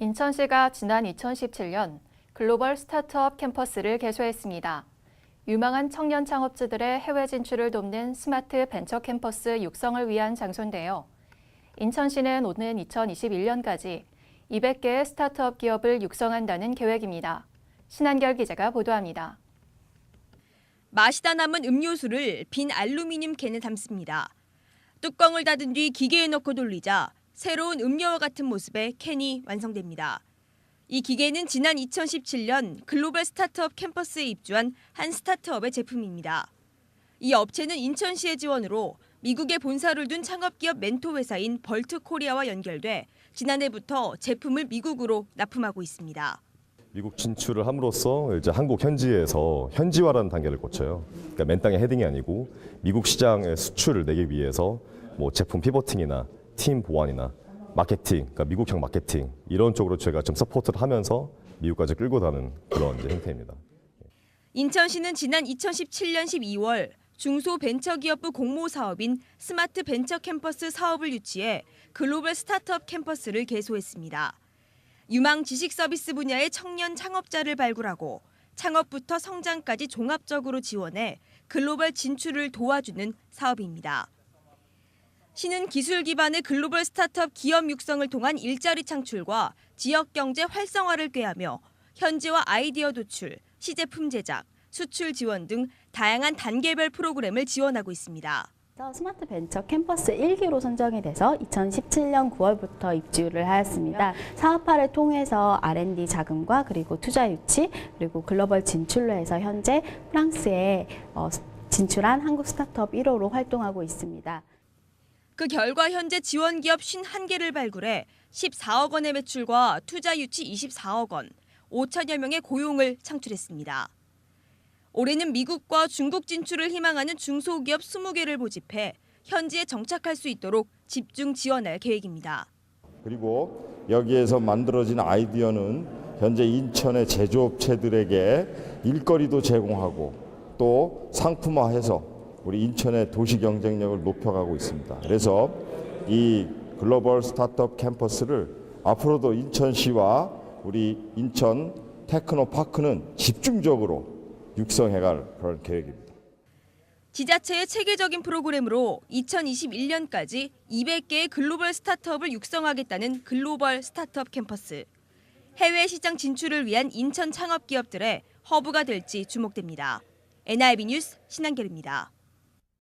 인천시가 지난 2017년 글로벌 스타트업 캠퍼스를 개소했습니다. 유망한 청년 창업주들의 해외 진출을 돕는 스마트 벤처 캠퍼스 육성을 위한 장소인데요. 인천시는 오는 2021년까지 200개의 스타트업 기업을 육성한다는 계획입니다. 신한결 기자가 보도합니다. 마시다 남은 음료수를 빈 알루미늄 캔에 담습니다. 뚜껑을 닫은 뒤 기계에 넣고 돌리자 새로운 음료와 같은 모습의 캔이 완성됩니다. 이 기계는 지난 2017년 글로벌 스타트업 캠퍼스에 입주한 한 스타트업의 제품입니다. 이 업체는 인천시의 지원으로 미국에 본사를 둔 창업기업 멘토 회사인 벌트 코리아와 연결돼 지난해부터 제품을 미국으로 납품하고 있습니다. 미국 진출을 함으로써 이제 한국 현지에서 현지화라는 단계를 거쳐요. 그러니까 맨 땅에 헤딩이 아니고 미국 시장에 수출을 내기 위해서 뭐 제품 피버팅이나 팀 보완이나 마케팅, 그러니까 미국형 마케팅 이런 쪽으로 제가 좀 서포트를 하면서 미국까지 끌고 가는 그런 이제 형태입니다. 인천시는 지난 2017년 12월 중소벤처기업부 공모 사업인 스마트 벤처 캠퍼스 사업을 유치해 글로벌 스타트업 캠퍼스를 개소했습니다. 유망 지식 서비스 분야의 청년 창업자를 발굴하고 창업부터 성장까지 종합적으로 지원해 글로벌 진출을 도와주는 사업입니다. 시는 기술 기반의 글로벌 스타트업 기업 육성을 통한 일자리 창출과 지역 경제 활성화를 꾀하며 현지화 아이디어 도출, 시제품 제작, 수출 지원 등 다양한 단계별 프로그램을 지원하고 있습니다. 스마트 벤처 캠퍼스 1기로 선정이 돼서 2017년 9월부터 입주를 하였습니다. 사업화를 통해서 R&D 자금과 그리고 투자 유치 그리고 글로벌 진출로 해서 현재 프랑스에 어, 진출한 한국 스타트업 1호로 활동하고 있습니다. 그 결과 현재 지원 기업 51개를 발굴해 14억 원의 매출과 투자 유치 24억 원, 5천여 명의 고용을 창출했습니다. 올해는 미국과 중국 진출을 희망하는 중소기업 20개를 모집해 현지에 정착할 수 있도록 집중 지원할 계획입니다. 그리고 여기에서 만들어진 아이디어는 현재 인천의 제조업체들에게 일거리도 제공하고 또 상품화해서 우리 인천의 도시 경쟁력을 높여가고 있습니다. 그래서 이 글로벌 스타트업 캠퍼스를 앞으로도 인천시와 우리 인천 테크노파크는 집중적으로 육성해갈 그런 계획입니다. 지자체의 체계적인 프로그램으로 2021년까지 200개의 글로벌 스타트업을 육성하겠다는 글로벌 스타트업 캠퍼스. 해외 시장 진출을 위한 인천 창업 기업들의 허브가 될지 주목됩니다. NIB 뉴스 신한결입니다.